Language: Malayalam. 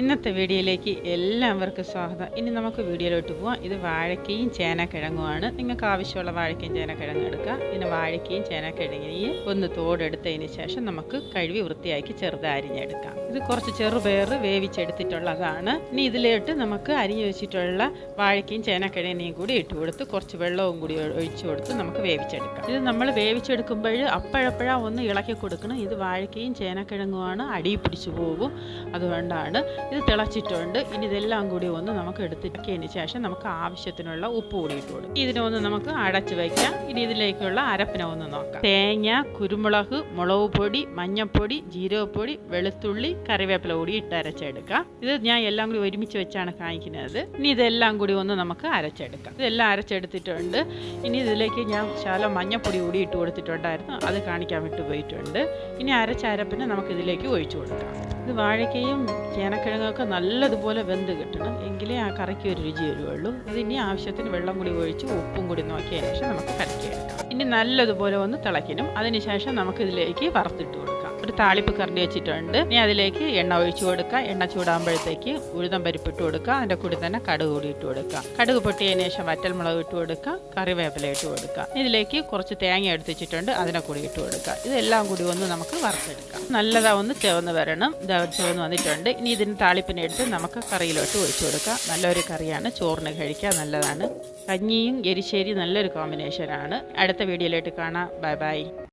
ഇന്നത്തെ വീഡിയോയിലേക്ക് എല്ലാവർക്കും സ്വാഗതം. ഇനി നമുക്ക് വീഡിയോയിലോട്ട് പോവാം. ഇത് വാഴക്കയും ചേനക്കിഴങ്ങുമാണ്. നിങ്ങൾക്ക് ആവശ്യമുള്ള വാഴക്കയും ചേനക്കിഴങ്ങ് എടുക്കാം. പിന്നെ വാഴക്കയും ചേനക്കിഴങ്ങിനെയും ഒന്ന് തോടെടുത്തതിന് ശേഷം നമുക്ക് കഴുകി വൃത്തിയാക്കി ചെറുത് അരിഞ്ഞെടുക്കാം. ഇത് കുറച്ച് ചെറുപയർ വേവിച്ചെടുത്തിട്ടുള്ളതാണ്. ഇനി ഇതിലോട്ട് നമുക്ക് അരിഞ്ഞു വെച്ചിട്ടുള്ള വാഴക്കയും ചേനക്കിഴങ്ങിനെയും കൂടി ഇട്ട് കൊടുത്ത് കുറച്ച് വെള്ളവും കൂടി ഒഴിച്ചു കൊടുത്ത് നമുക്ക് വേവിച്ചെടുക്കാം. ഇത് നമ്മൾ വേവിച്ചെടുക്കുമ്പോൾ അപ്പോഴപ്പോഴാ ഒന്ന് ഇളക്കി കൊടുക്കണം. ഇത് വാഴക്കയും ചേനക്കിഴങ്ങുമാണ്. അടിയിൽ പിടിച്ചു പോകും. അതുകൊണ്ടാണ് ഇത് തിളച്ചിട്ടുണ്ട്. ഇനി ഇതെല്ലാം കൂടി ഒന്ന് നമുക്ക് എടുത്തിട്ടതിന് ശേഷം നമുക്ക് ആവശ്യത്തിനുള്ള ഉപ്പ് കൂടി ഇട്ട് കൊടുക്കും. ഇതിനൊന്ന് നമുക്ക് അടച്ചു വയ്ക്കാം ഇനി ഇതിലേക്കുള്ള അരപ്പിനെ ഒന്ന് നോക്കാം. തേങ്ങ കുരുമുളക് മുളക് പൊടി മഞ്ഞൾപ്പൊടി ജീരകപ്പൊടി വെളുത്തുള്ളി കറിവേപ്പില കൂടി ഇട്ട് അരച്ചെടുക്കാം. ഇത് ഞാൻ എല്ലാം കൂടി ഒരുമിച്ച് വെച്ചാണ് കാണിക്കുന്നത്. ഇനി ഇതെല്ലാം കൂടി ഒന്ന് നമുക്ക് അരച്ചെടുക്കാം. ഇതെല്ലാം അരച്ചെടുത്തിട്ടുണ്ട്. ഇനി ഇതിലേക്ക് ഞാൻ ശാലം മഞ്ഞൾപ്പൊടി കൂടി ഇട്ട് കൊടുത്തിട്ടുണ്ടായിരുന്നു. അത് കാണിക്കാൻ വിട്ടു പോയിട്ടുണ്ട് ഇനി അരച്ച അരപ്പിനെ നമുക്ക് ഇതിലേക്ക് ഒഴിച്ചു കൊടുക്കാം. ഇത് വാഴയ്ക്കയും ചേനക്കിഴങ്ങൊക്കെ നല്ലതുപോലെ വെന്ത് കിട്ടണം. എങ്കിലേ ആ കറിക്ക് ഒരു രുചി വരുവുള്ളൂ. ഇത് ഇനി ആവശ്യത്തിന് വെള്ളം കൂടി ഒഴിച്ച് ഉപ്പും കൂടി നോക്കിയതിന് ശേഷം നമുക്ക് കലക്കിയെടുക്കാം. ഇനി നല്ലതുപോലെ ഒന്ന് തിളയ്ക്കണം. അതിനുശേഷം നമുക്കിതിലേക്ക് വറുത്തിട്ട് കൊടുക്കാം. ഒരു താളിപ്പ് കറണ്ടി വെച്ചിട്ടുണ്ട്. ഇനി അതിലേക്ക് എണ്ണ ഒഴിച്ചു കൊടുക്കുക എണ്ണ ചൂടാകുമ്പോഴത്തേക്ക് ഉഴുതം പരിപ്പിട്ട് കൊടുക്കുക അതിന്റെ കൂടി തന്നെ കടുക് കൂടി ഇട്ട് കൊടുക്കുക കടുക് പൊട്ടിയതിന് ശേഷം വറ്റൽമുളക് ഇട്ട് കൊടുക്കുക കറിവേപ്പില ഇട്ട് കൊടുക്കുക ഇതിലേക്ക് കുറച്ച് തേങ്ങ എടുത്ത് അതിനെ കൂടി ഇട്ട് കൊടുക്കുക ഇതെല്ലാം കൂടി ഒന്ന് നമുക്ക് വറുത്തെടുക്കാം. നല്ലതാ ഒന്ന് ചെവന്ന് വരണം. ചെവന്ന് വന്നിട്ടുണ്ട്. ഇനി ഇതിന് താളിപ്പിനെ എടുത്ത് നമുക്ക് കറിയിലോട്ട് ഒഴിച്ചു കൊടുക്കാം. നല്ലൊരു കറിയാണ്. ചോറിന് കഴിക്കാൻ നല്ലതാണ്. കഞ്ഞിയും എരിശ്ശേരി നല്ലൊരു കോമ്പിനേഷനാണ് അടുത്ത വീഡിയോയിലോട്ട് കാണാം. Bye bye